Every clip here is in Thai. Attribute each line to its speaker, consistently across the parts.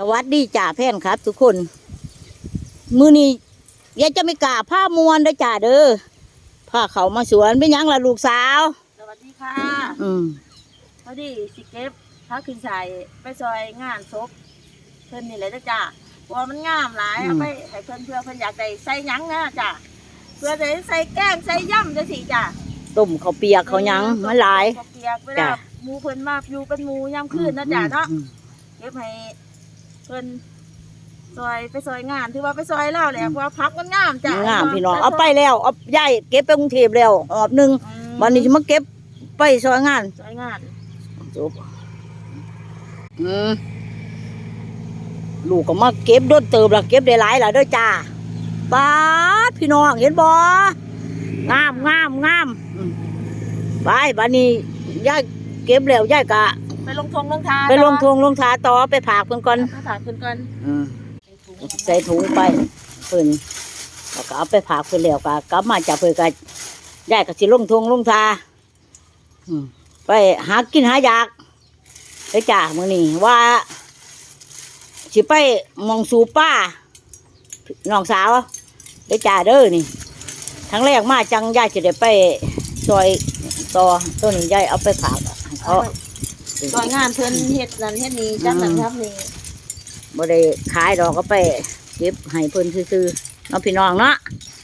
Speaker 1: สวัสดีจ่าแพนครับ ทุกคน มือนี้ยายจะไม่กล้าผ้ามวนเด้อจ่าเด้อผ้าเขามาสวนเป็นหยังล่ะลูกสาว
Speaker 2: สวัสดีค่ะ
Speaker 1: อืม
Speaker 2: พอดีสิเก็บพักขึ้นใส่ไปซอยงานศพเพิ่นนี่แหละจ้ะจ้ะเพราะว่ามันงามหลายเอาไปให้เพิ่นเพื่อเพิ่นอยากได้ใส่หยังนะจ้ะเพื่อจะได้ใส่แกงใส่ย่ำจังซี่จ้ะ
Speaker 1: ต้มข้าวเปียกเขาวหยังมันหลาย
Speaker 2: ข้วเปียกเวลา
Speaker 1: จ้ะ
Speaker 2: หมูเพิ่นมาอยู่เป็นหมูย่ำคืนนะจ้ะเนาะ
Speaker 1: อืม
Speaker 2: เก็บให้ เพิ่นซอยไปซอยงานถือว่าไปซอยเล่าแหละเพราะว่าพักมันงามจ้ะ
Speaker 1: งามพี่น้องเอาไปแล้วเอาย่ายเก็บไปกรุงเทพแล้วหอบหนึ่ง
Speaker 2: อืม
Speaker 1: วันนี้จะมาเก็บไปซอยงาน
Speaker 2: ซอยงาน
Speaker 1: จบอืมลูกก็มาเก็บโดนเติมละเก็บได้หลายละเด้อจ้าป้าดพี่น้องเห็นบ่งามงามงามอืมไปบัดนี้ย่ายเก็บแล้วย่ายกะ
Speaker 2: ไปลงทงลงทา
Speaker 1: ไปลงทงลงทาต่อไปผากเพิ่นก่อน
Speaker 2: ไปถามเพิ่นก่อน
Speaker 1: อืมใส่ถุงไปเพิ่นแล้วก็เอาไปผากเพิ่นแล้วก็กลับมาจากเพิ่นก็ย่ายก็สิลงทงลงทาอืมไปหากินหาอยากไปจ้ามื้อนี้ว่าสิไปหมองสูป้าน้องสาวไปจ้าเด้อนี่ครั้งแรกมาจังย่ายจะได้ไปซอยต่อตัวนี้ย่ายเอาไปผากให้เขา
Speaker 2: ซอยงานเพิ่นเฮ็ดนั่นเฮ็ดนี่จังนั้นครับนี่
Speaker 1: บ่ได้ขายดอกก็ไปเก็บให้เพิ่นซื่อๆเนาะพี่น้องเนาะ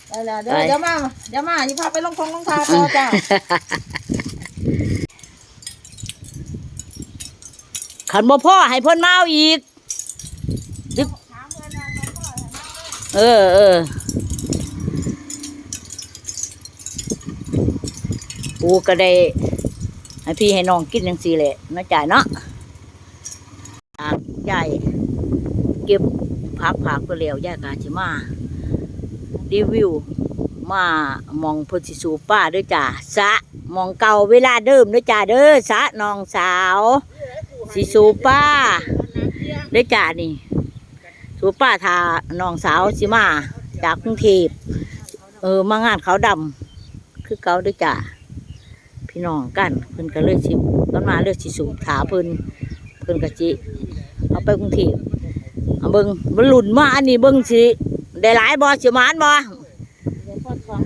Speaker 2: ได้แล้วเดี๋ยว
Speaker 1: ไป
Speaker 2: เดี๋ยวมาเดี๋ยวมานี่พาไปลงทงลงทาต่อจ้ะ
Speaker 1: ขันบ่พ่อให้เพิ่นมาเอาอีกดึกเออเออปูก็ได้ ให้พี่ให้น้องกินจังซี่แหละเนาะจ่ายเนาะจากยายเก็บผักผักไปแล้วยายก็สิมารีวิว มามองพสิสูป้าด้อจ้าสะมองเก่าเวลาเดิมเด้อจ้าเด้อสะน้องสาวสิสูป้าด้อจ้านี่สูป้าทาน้องสาวสิมา จากกรุงเทพเออมางานเขาดำคือเก่าด้อจ้า พี่น้องกันเพิ่นก็เลยสิกันมาเลยสิสู่ถาเพิ่นเพิ่นก็สิเอาไปกรุงเทพเอาเบิ่งมันหลุนมาอันนี้เบิ่งสิได้หลายบ่สิมานบ่
Speaker 2: เดี๋ยวพอ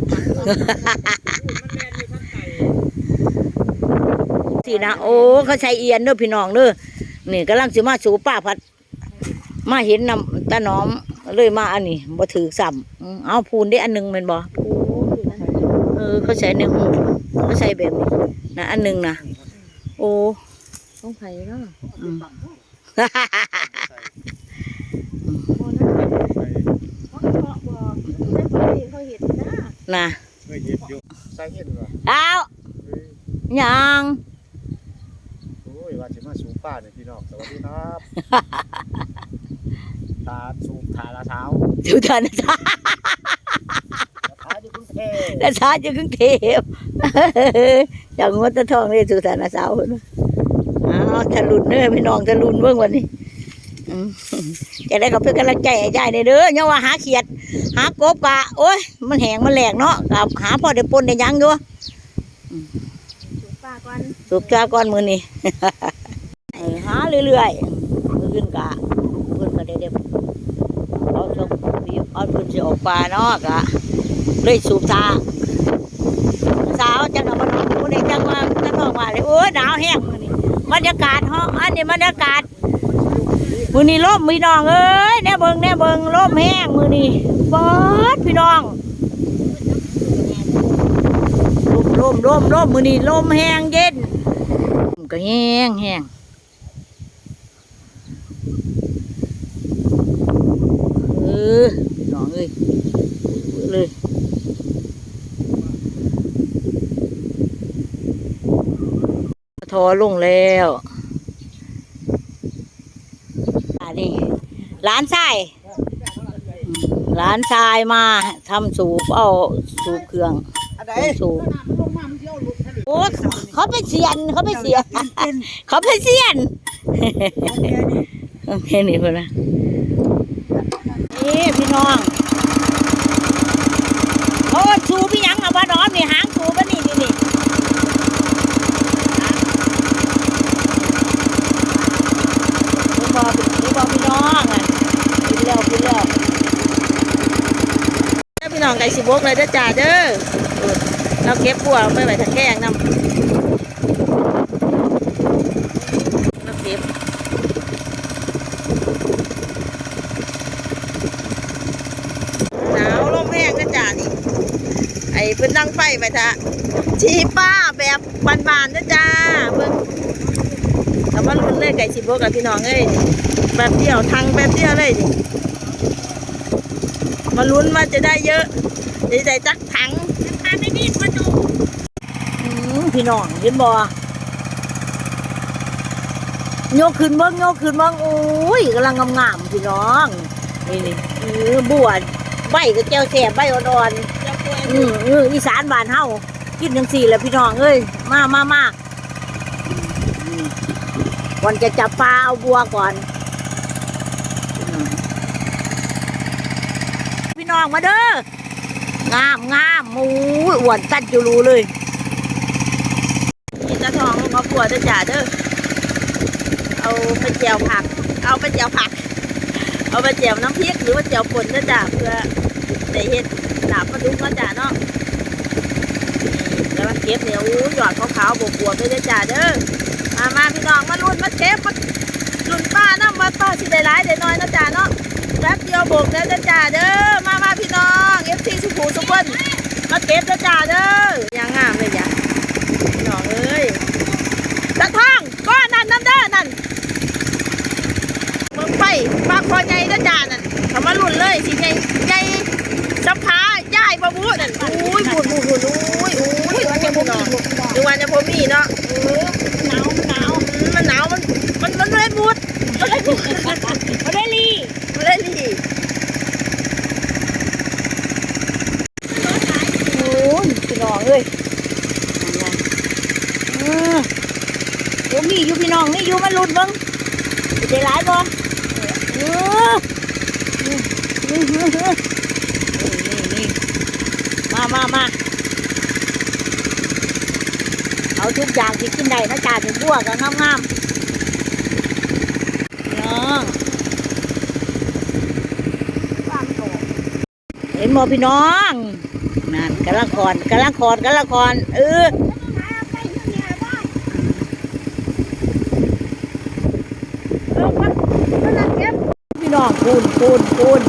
Speaker 1: สินะโอ้เขาใช้เอียนเด้อพี่น้องเด้อนี่กำลังสิมาสู่ป้าพัด มาเห็นนำตาหน้อมเลยมาอันนี้บ่ถือซ้ำอืมเอาพูนได้อันหนึงแม่นบ่เออเขาใช้ในหู เขาใช้แบบนี้นะอันหนึงนะโอ้
Speaker 2: ต้องไผเนาะ
Speaker 1: อืม
Speaker 2: โอ้นะเขาก็บอกได้ผลดีเขาเห็นนะ
Speaker 1: นะ
Speaker 3: เคยเห็นอยู่ใส่เห็นว่ะ
Speaker 1: เอา
Speaker 3: เฮ้ย
Speaker 1: ยัง
Speaker 3: โอ้ยว่าสิมาสูบป้าเนี่ยพี่น้องสวัสดีครับตาสูบทาละเท้า
Speaker 1: สุธานะจ๊ะ
Speaker 3: ทาอยู่กรุงเทพ
Speaker 1: นะจ๊ะจะกรุงเทพ อย่างงดตะทองเลยสุธานะสาวเนาะอ้าวทะลุนเด้อพี่น้องทะลุนเบิ่งวันนี้อืมจะได้กับเพื่อนกำลังใจให้ยายในเด้อยังว่าหาเขียด หากบกะโอ้ย มันแหงมันแหลกเนาะกับหาพอได้ปนได้หยังอยู่
Speaker 2: ถูกป้าก่อน
Speaker 1: สุกจ้าก้อนมือนี่ให้หาเรื่อยๆมือขึ้นกะเพื่อนก็ได้เด็บเอาชมบีบเอาเพื่อนจะออกปลาเนาะกะเลยสูบตา สาวจังเอามาน้องคนนี้จังว่าจะต้องมาเลยโอ้หนาวแห้งมือนี่บรรยากาศห้องอันนี้บรรยากาศมือนี่ร่มพี่น้องเอ้ยแน่เบิงแน่เบิงร่มแห้งมือนี่ฟอดพี่น้องลมลมลมมือนี่ลมแห้งเย็นก็แห้งแห้งเออพี่น้องเอ้ยเลย ทอลงแล้วอันนี้ร้านทรายอืมร้านทรายมาทำสูบเอาสูบเครื่อง
Speaker 3: อะไร
Speaker 1: สูบ
Speaker 3: ลงมามันเที่ยวลุกแค่นี้
Speaker 1: โอ้เขาไปเสียนเขาไปเสียนเขาไปเสียนแค่นี้พอนะนี่พี่น้องโอ้ชูพี่ยังเอาว่าน้อมนี่หางชูปะนี่นี่นี่ดูบอกดูบอกพี่น้อง
Speaker 2: สิ บกเลยเด้อจ้าเด้อเราเก็บบัวไปไว้ถ้าแกงนำเราเก็บหนาวลมแห้งนะจ้านี่ไอ้เพิ่นนั่งไฟไปทะชีป้าแบบบานๆนะจ้าเบิ่งแต่ว่ารุ่นเลยไก่สิบกกับพี่น้องเอ้ยแบบเดียวทางแบบเดียวเลยนี่มาลุ้นว่าจะได้เยอะ จะได้จักถังพาไม่ดีมาดู
Speaker 1: พี่น้องเห็นบ่โยกขึ้นเบิ้งโยกขึ้นเบิ้งโอ้ยกำลังงามๆพี่น้องนี่นี่เออบวชใบก็แก้วแสบใบอ่อนๆอือเอออีสานบานเฮากินจังสี่แหละพี่น้องเอ้ยมามามาก่อนจะจับปลาเอาบัวก่อน พี่น้องมาเด้อ งามงามมูอ้วนตัดอยู่รูเลย
Speaker 2: มีตะทองมาปวดเด้อจ้าเด้อเอาไปแจวผัก เอาไปแจวผัก เอาไปแจวน้ำพริกหรือว่าแจวป่นเด้อจ้าเพื่อได้เฮ็ดลาบปลาดุกเนาจ้าเนาะแล้วมาเก็บเนี่ยอู้หยอดขาวๆบวบๆเลยเด้อจ้าเด้อมามาพี่น้องมาลุ้นมาเก็บมาลุ้นป้านะมาป้าสิได้หลายได้น้อยนะจ้าเนาะ ป๊บเดียวโบกแล้วจ้าจ่าเด้อมามาพี่น้องเอฟซีสุภูสุพนมาเก็บจ้าจ่าเด้อยังงามเลยจ้ะพี่น้องเอ้ยตะท่องก้อนนั่นน้ำเด้อนั่นเมืองไฟปากคอใหญ่จ้าจ่านั่นเขามาลุ่นเลยสิใหญ่ใหญ่สับขาย่ายบะบุนั่นอุ้ยบุญบุญบุญอุ้ยอุ้ยวันจะพมีดูวันจะพมีเนาะเออ
Speaker 1: หนาวหนาว
Speaker 2: มันหนาวมันมันมันเลยบุดมันเลยบุด
Speaker 1: มาได้ลี
Speaker 2: มันเลยดี
Speaker 1: โอ้ยพี่น้องเอ้ยนั่นๆเออโอ้มี อยู่พี่น้องนี่อยู่มาลุ้นเบิ้งสิได้หลายบ่เออนี่นี่มามามาเอาทุกอย่างที่กินได้นะจ่าถึงบัวก็งามๆน้องเห็นบ่พี่น้องนั่นกำลังคอนกำลังคอนกำลังคอนเออพี่น้อง ปูนปูนปูน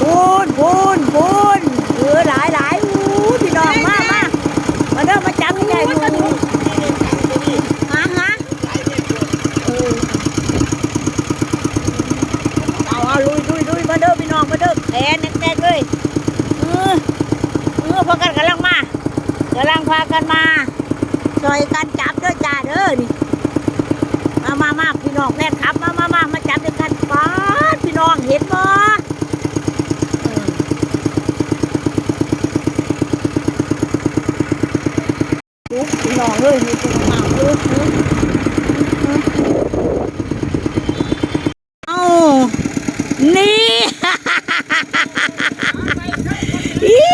Speaker 1: ปูนปูนปูนเออหลายหลายอู้พี่น้องมามามาเด้อมาจับใหญ่หมูฮะฮะเออเอาเอาลุยลุยลุยมาเด้อพี่น้องมาเด้อแขนแน่นเลยเออเออพากันกำลังมากำลังพากันมาช่วยกันจับเด้อจ้าเด้อนี่มามามาพี่น้องแน่นครับมามามามาจับด้วยกันป้าดพี่น้องเห็นบ่เออโอ้พี่น้อง เอ้ยมีตัวมาเอ้ยเอ้ยเอ้านี่อิ๊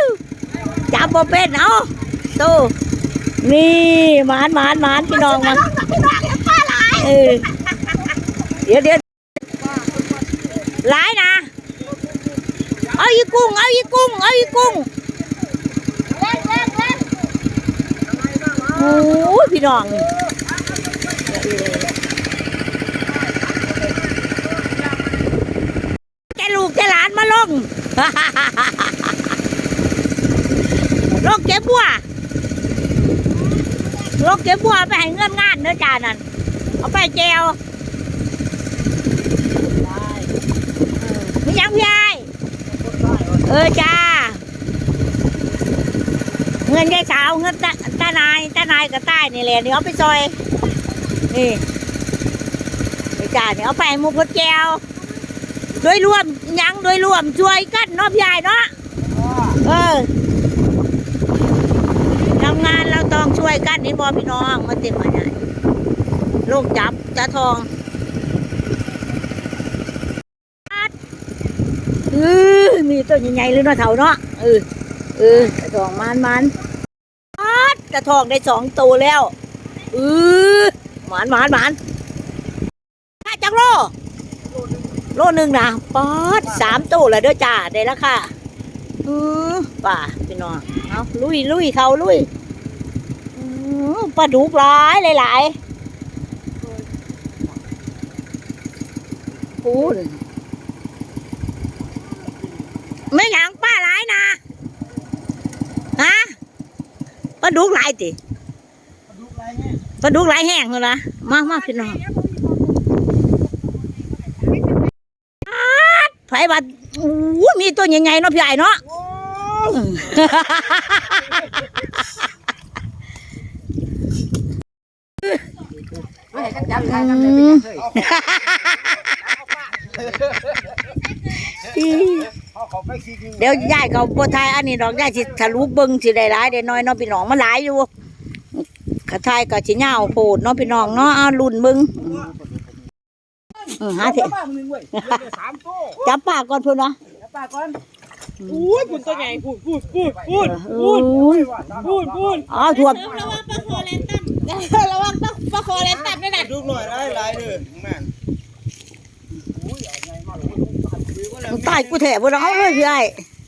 Speaker 1: วจับบ่เป็นเอาโตนี่หมานหมานหมานพี่น้องมาเออเดี๋ยวเดี๋ยวหลายนะ เอาอีกุ้ง เอาอีกุ้ง เอาอีกุ้งโอ้ยพี่ น้องแกลูกแกหลานมาลงลงเก็บบัวลงเก็บบัวไปให้เงินงานเนื้อจานั่นเอาไปแจวมียังพี่ไอเออจ้า เงินยายสาวเงินตาตานายตานายกับใต้นี่แหละเดี๋ยวเอาไปซอย นี่ไปจ้าเนี่ยเอาไปให้หมูพดแจวโดยรวมยังโดยรวมช่วยกันเนาะพี่ไอ้เนาะเออทำงานเราต้องช่วยกันนี่บอพี่น้องมาเต็มมาไหนลูกจับจะทองเออมีตัวใหญ่ๆเลยเนาะเถาเนาะเออเออทองมันมัน ปัดจะทองได้สองตัวแล้วเออหมานหมานหมานค่าจักโลโลหนึ่งนะป๊อดสามตัวแล้วเด้อจ้าได้แล้วค่ะอือป่าพี่น้องเอาลุยลุยเขาลุยอือปลาดุกหลายหลายปูนไม่หยังป้าหลายนะฮะ ปลาดุกหลายติปลาดุกหลายแห้งเลยนะมามาพี่น้องไผบัดอู้มีตัวใหญ่ๆเนาะพี่ใหญ่เนาะ
Speaker 3: เขาเขาไม่คิด
Speaker 1: เดี๋ยวยายเขาบ่ทายอันนี้ดอกยายสิทะลุเบิ่งสิได้หลายได้น้อยเนาะพี่น้องมันหลายอยู่กระทายก็สิยาวโพดเนาะพี่น้องเนาะเอารุ่นเบิ่งอือหาเถอะ
Speaker 3: บ้านนึงเว้ยสามโต้
Speaker 1: จับปากก่อนพุ่นเนาะ
Speaker 3: ป้าก่อน
Speaker 4: พูดพูดตัวใหญ่พูดพูดพูดพูด
Speaker 1: พูด
Speaker 4: พูดพูด
Speaker 1: อ๋อถ่วม
Speaker 4: ระวังปลาคอเลนตัมระวังปลาปลาคอเลนตัมด้วยนะ
Speaker 3: ดูหน่อยได้หลายเด้อแม่น
Speaker 1: มึงตายกูแถบ่เอาเลยพี่ไอ้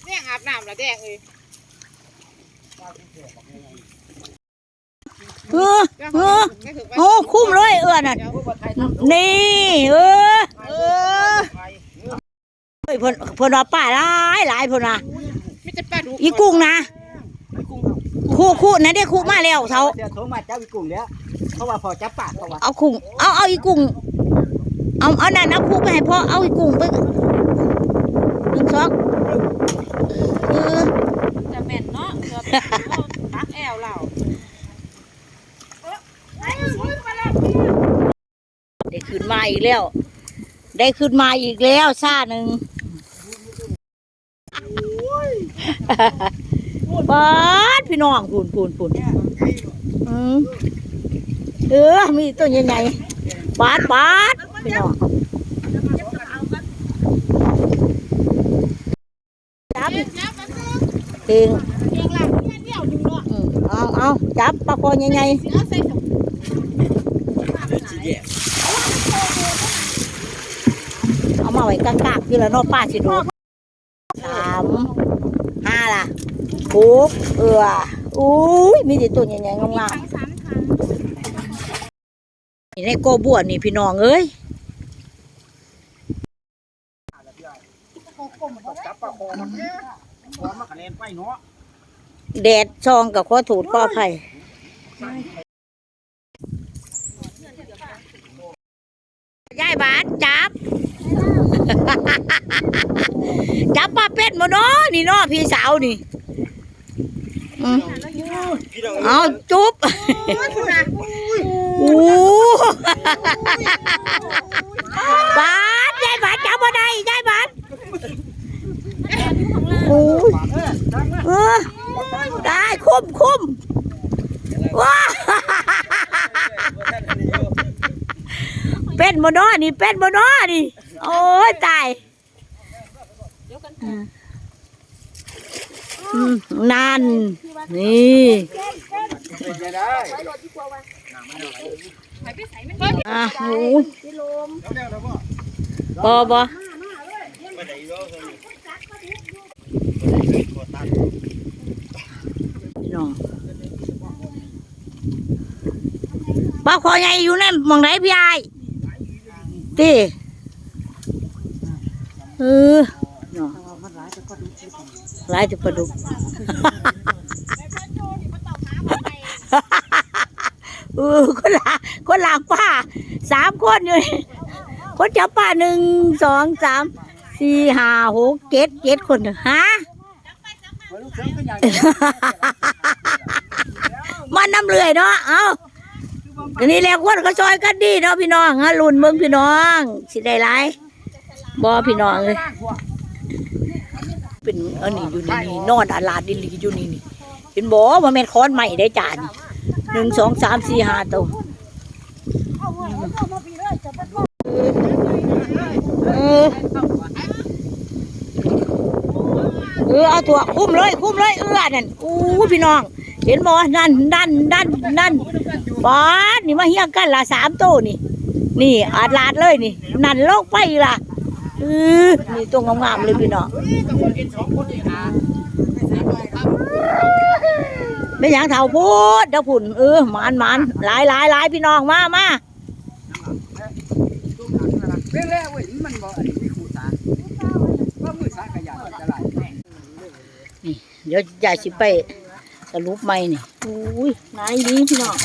Speaker 4: แดงอาบน้ำละแดงเลย
Speaker 1: เออเออโอ้คุ้มเลยเอื้อน่ะนี่เออ
Speaker 4: เออ
Speaker 1: เฮ้ยเพิ่นเพิ่นว่าป้าหลายหลายเพิ่นว่า
Speaker 4: ไม่จะปลาดุ
Speaker 1: อีกุ้งนะคู่คู่นะได้คู่มาแล้วเท่า
Speaker 5: เดี๋ยวโทรมาจับอีกกลุ่มเนี้ยเพราะว่าพอจับปากเขาว่า
Speaker 1: เอากุ้งเอาเอาอีกุ้งเอาเอานั่นเอาคู่ไปให้พ่อเอาอีกุ้งไป หนึ่งสองเออ
Speaker 4: จะแม่นเนาะเกือบตักแอวเรา
Speaker 1: ได้ขึ้นมาอีกแล้ว ได้ขึ้นมาอีกแล้วซาหนึ่งปาดพี่น้องพูนพูนพูนเออ มีตัวใหญ่ๆปาดปาดพี่น้องจับ เอง
Speaker 4: เรียงหลังเรียงเดี่ยวหนึ่งเนาะ
Speaker 1: อืมเอาเอาจับปลาคอใหญ่
Speaker 4: สิเอาใส่ถุง
Speaker 1: ๆเอามาไว้กลางๆที่ละเนอป้าสิดูสามห้าล่ะหกเอืออุ้ยมีแต่ตัวใหญ่ๆงาม
Speaker 4: ทั้งสามครั้ง
Speaker 1: ๆนี่ในโกบัวนี่พี่น้องเอ้ย
Speaker 3: จับปลาคอมันแค่ คอมันกระเด็นไปเนาะ
Speaker 1: แดดซองกับข้อถูดข้อไผ่ยายบานจับ จับปลาเป็ดมาเนาะนี่เนาะพี่สาวนี่อืมเอาจุ๊บโอ้บานยายบานจับมาได้ยายบานโอ้ยเออได้คุ้มคุ้มว้าเป็นบนอนี่เป็นบนอนี่โอ้ยตายนั่นนี่
Speaker 3: เป็นไปได้
Speaker 1: อะโอ้ย
Speaker 3: แล้วแล้วแล้บ
Speaker 1: บอบอ
Speaker 3: ไปไหนเนาะ
Speaker 1: พี่น้อง ปลาคอใหญ่อยู่ในหมองไหนพี่ไอ้ตีเออเนาะหลายจะปลาดุกเออคนละคนหลากป้าสามคนอยู่นี่คนจับป้าหนึ่งสองสามสี่ห้าหกเจ็ดเจ็ดคนฮะมันน้ำเลื่อยเนาะ เอา ทีนี้แหล้วคนก็ซอยกันดีเนาะพี่น้องฮะรุ่นเมืองพี่น้องสิได้ไรบอพี่น้องเลยเป็นอันนี้อยู่นี่นี่นอนอาลาดดิลีอยู่นี่นี่เป็นบอว่าแม่นค้อนใหม่ได้จานหนึ่งสองสามสี่ห้าตัวเออเออเอาตัวคุ้มเลยคุ้มเลยเออนั่นอู้พี่น้อง เห็นบ่นั่นนั่นนั่นนั่น บอสนี่มาเฮียงกันละสามโตวนี่ นี่อาดลาดเลยนี่ นั่นโลกไปล่ะเอออมีตัวงามๆเลยพี่น้องไม่อยางเท่าพูดเดี๋ยวพุ่นเออหมานหมานหลายหลายหลายพี่น้องมามา
Speaker 5: เรื่องแรกเว้ยมันบ่อันนี้มีขู่ตาว่ามือสากระยาจะไหล
Speaker 1: เดี๋ยวยายสิไปสรุปใหม่นี่อุ้ยนายดีพี่น้อง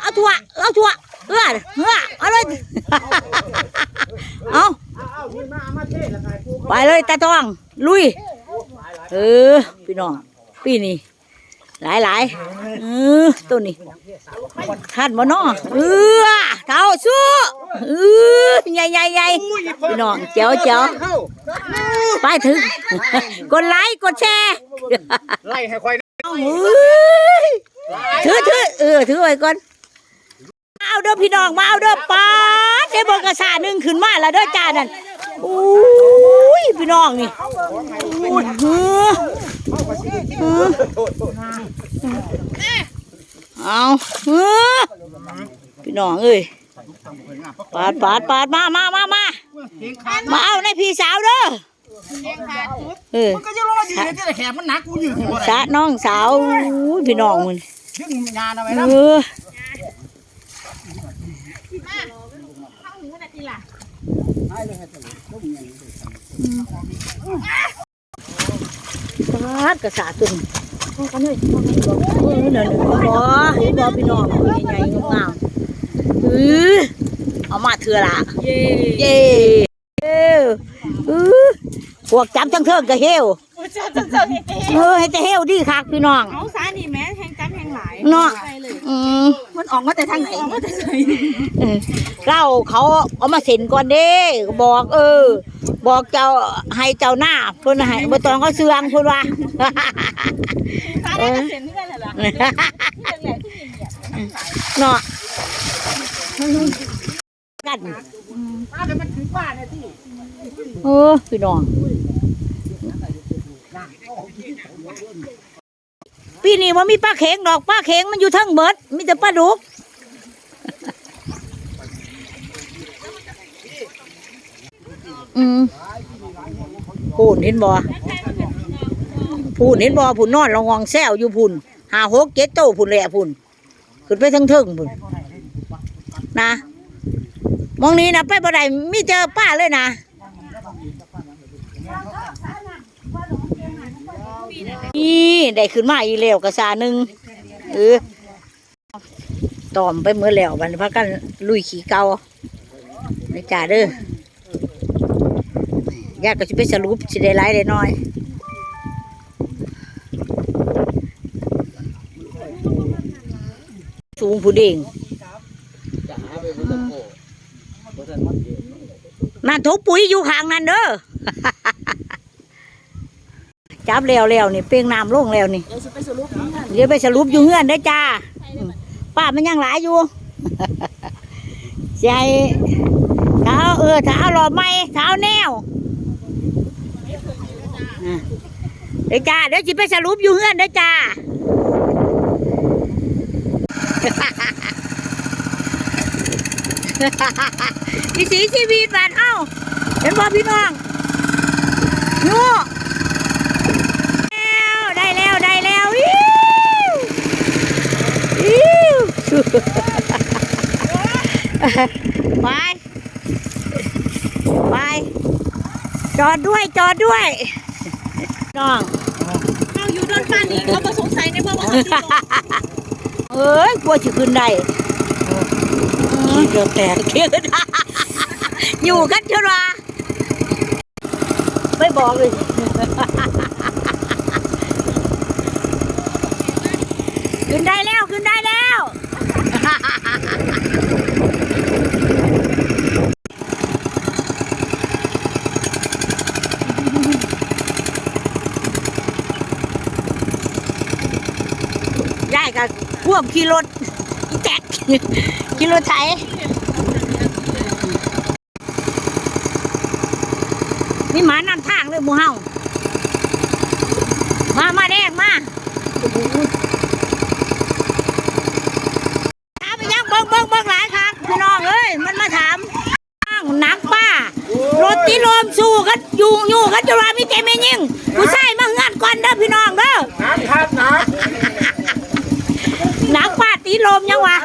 Speaker 1: เอา ถั่วเอาถั่วเออเออเอาเลยเอา
Speaker 5: เอาเอามามาเทศละไงกู
Speaker 1: ไปเลยตาทอง ลุย เออ พี่น้องปีนี้หลายหลายๆเออตัวนี้ขันบ่น้อเออเท้าสู้เออใหญ่ใหญ่ใหญ่พี่น้องเจ๋วเจ๋วไปถึงกดไลค์กดแชร์
Speaker 5: ไล่ให้ควาย
Speaker 1: เอาเฮ้ยถือถือเออถือไว้ก่อนมา เอาเด้อพี่น้องมาเอาเด้อป้าดได้บอกกระสาหนึ่งขึ้นมาแล้วเด้อจ้านั่นอุ้ยพี่น้องนี่อุ้ยเออเออเอาเออพี่น้องเอ้ยปาดปาดปาดมามามามามาเอาในพี่สาวเด้อเออ
Speaker 5: ก็จะรออยู่เนี่ยจะแขกมันหนักกูอยู่หัว
Speaker 1: สะน้องสาวอุ้ยพี่น้องมัน
Speaker 5: ยึงงานเอาไว้
Speaker 1: เอ
Speaker 5: นะ
Speaker 1: อปาดกระสาตุนพ่อกันเลยพ่อกันบอกเออเดี๋ยวๆบ่เห็นบ่พี่น้องตัวใหญ่ๆงามเออเอามาเถื่อละเย่เย่เออพวกจับทั้งเทิงก็เฮว
Speaker 4: เจ้าเจ้าเจ้าเฮ็ดเอง
Speaker 1: เออให้แต่เฮวดีคักพี่น้อง
Speaker 4: เอาสานี่แม่แห่งจำแห่งหลาย
Speaker 1: เนาะ อืม
Speaker 4: มันออกมาแต่ทางไหนออกมาแต่ไหน
Speaker 1: เออเล่าเขาเอามาเซ็นก่อนเด้ บอกเออ บอกเจ้าให้เจ้าหน้าเพิ่นให้บ่ต้องเขาเสืองเพิ่นว่า
Speaker 4: สาได้เปอร์เซ็นต์ที่กันเหรอที่แหลกที่เหยียบ
Speaker 1: เนาะกัน
Speaker 5: ป้าแต่มันถึงบ้านเนี่ยที่
Speaker 1: เออพี่น้อง ปีนี้ว่ามีปลาเข็งดอกปลาเข็งมันอยู่ทั้งเบิดมีแต่ปลาดุกอืมพูนเห็นบ่พูนเห็นบ่พูนนอนระวังแซวอยู่พูนหาหกเจ็ดโตพูนแหละพูนขึ้นไปทั้งเทิงพูนนะมองนี้นะไปบ่ได้มีเจอป้าเลยนะ นี่ได้ขึ้นมาอีกแล้วกระสาหนึ่งเออตอมไปเมื่อแล้วบัดนพักกันลุยขี่เกาในจ่าเด้อยากก็จะไปสรุปสิได้หลายได้น้อยสูงผู้เด้งนั่นทุกปุ๋ยอยู่ข้างนั้นเด้อ จับแล้วแล้วนี่เปลียงน้ำลงแล้วนี่
Speaker 4: เดี๋ยวจะไปสรุปนี่ค่ะ
Speaker 1: เดี๋ยวไปสรุปอยู่เงื่อนได้อจ้าอืมป้ามันยังหลายอยู่ใจเท้าเออเท้าหลอดไม้เท้าแนวอะเดี๋ยวจ้าเดี๋ยวจิไปสรุปอยู่เงื่อนได้อจ้าวิถีชีวิตบ้านเฮาเห็นบ่พี่น้องยูแล้วได้แล้วได้แล้วอิ้วอิ้ว ไป ไป จอดด้วยจอดด้วยน้อง
Speaker 4: เอาอยู่โดนฟันอีกเขามาสงสัยในเมื่อวันที่ลง
Speaker 1: เอ้ยกลัวจะขึ้นได้ขี้เกือบแตกขี้ขึ้นอยู่กันชนวาไม่บอกเลยขึ้นได้แล้วขึ้นได้แล้วยายกับค วบขี่รถอีแตกขี่รถไถมีหมานำทางเลยหมูเฮามา มาแดงมาถามไปยังเบิ้งเบิ้งเบิ้งหลายครั้งพี่น้องเอ้ย มันมาถามตีลมสู้กันอยู่อยู่กันจะว่ามีแต่แม่ยิ่งผู้ชายมาเฮือนก่อนเด้อพี่น้องเด้อ
Speaker 3: นักครับนัก
Speaker 1: หนักป้าตีลมยังวะ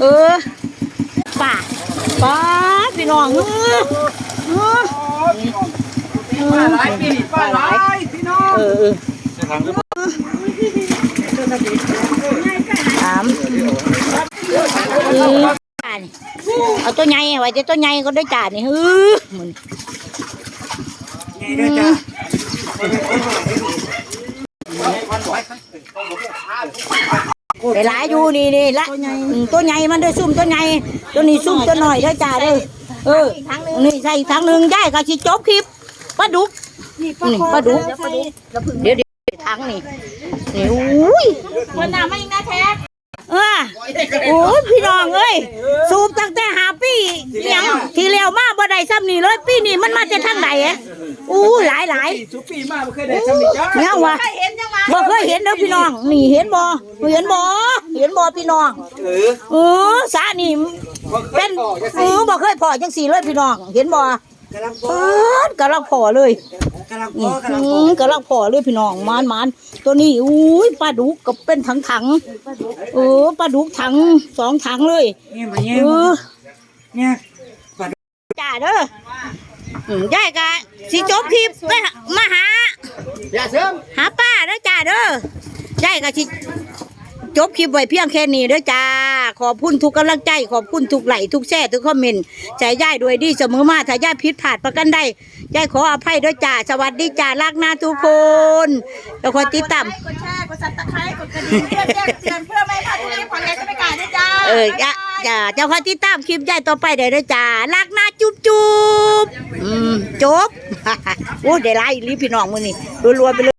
Speaker 1: เออป้าป้าพี่น้องเออเออ
Speaker 5: ป้าหลายปีป้าหลายพี่น้อง
Speaker 1: เออเออ
Speaker 3: จะทางหรือเปล่า
Speaker 1: มเอาตัวใหญ่ไว้จะตัวใหญ่ก็ได้จ่านี่เออมึง
Speaker 5: ไงเด้อจ้า
Speaker 1: ไปหลายอยู่นี่นี่ละอืมตัวใหญ่มันได้ซุ่มตัวใหญ่ตัวนี้ซุ่มตัวหน่อยได้จ่าเด้อเออนี่ใส่อีกทางหนึ่งได้ก็สิจบคลิปปลาดุกนี่ปลาดุกเดี๋ยวเดี๋ยวทางนี่นี่อุ้ย
Speaker 4: คนน้ำไม่ยิงนะแท้
Speaker 1: เออโอ้ยพี่น้องเอ้ยสูบตั้งแต่หาปียังทีเร็วมาบ่ได้ซ้ำนี่เลยปีนี้มันมาจากทางไหนอะอู้หลายหลาย
Speaker 5: สุปีมาบ่เคยได้จำนี่จ้า
Speaker 1: เนี่ยวะ
Speaker 4: เห็นยังวะ
Speaker 1: บ่เคยเห็นเด้อพี่น้องนี่เห็นบ่เห็นบ่เห็นบ่พี่น้อง
Speaker 5: เออ
Speaker 1: เออสานี่
Speaker 5: บ่เค
Speaker 1: เป็
Speaker 5: ย
Speaker 1: น
Speaker 5: ต่อจัง
Speaker 1: เอ
Speaker 5: ซี่
Speaker 1: อบ่เคยพอจังสี่เลยพี่น้อง เห็นบ่
Speaker 5: กำลัง
Speaker 1: เปิดกำลังพอเลย
Speaker 5: กำลัง
Speaker 1: อื
Speaker 5: พอ
Speaker 1: ม
Speaker 5: กำลัง
Speaker 1: อื
Speaker 5: พอ
Speaker 1: มกำลังพอเลยพี่น้องมานมานตัวนี้อุ้ยปลาดุกก็เป็นถังถังๆเออปลาดุกถังสองถังเลย
Speaker 5: เนี่ยมา
Speaker 1: เอ
Speaker 5: เนี่ย
Speaker 1: อ
Speaker 5: เนี่ย
Speaker 1: จ้าเด้ออืมยายกะสิจบคลิปไปหามาหา
Speaker 3: อย่าเสริม
Speaker 1: หาป้าเด้อจ้าเด้อยายกะสิ จบคลิปไว้เพียงแค่นี้เด้อจ้า ขอบคุณทุกกำลังใจ ขอบคุณทุกไหลค์ทุกแช่ทุกคอมเมนต์ใจยายด้วยดีเสมอมาถ้ายายผิดพลาดประกันใดยายขออภัยด้วยจ้า สวัสดีจ้ารักนาทุกคนแล้วคอยติดตาม
Speaker 2: กดแชร์กดซับสไครต์กดกระดิ่งเพื่อแจ้งเตือนเพื่อไม่ให้พลาดคลิปของยายจะไม่กล้าด้วยจ้า
Speaker 1: เออจ้าจ้าเจ้าคอยติดตามคลิปยายต่อไปเด้อเด้อจ้ารักนาจุ๊บจุ๊บอืมจบ โอ้ได้ไล่รีพี่น้องมือนี่รัวๆไปเลย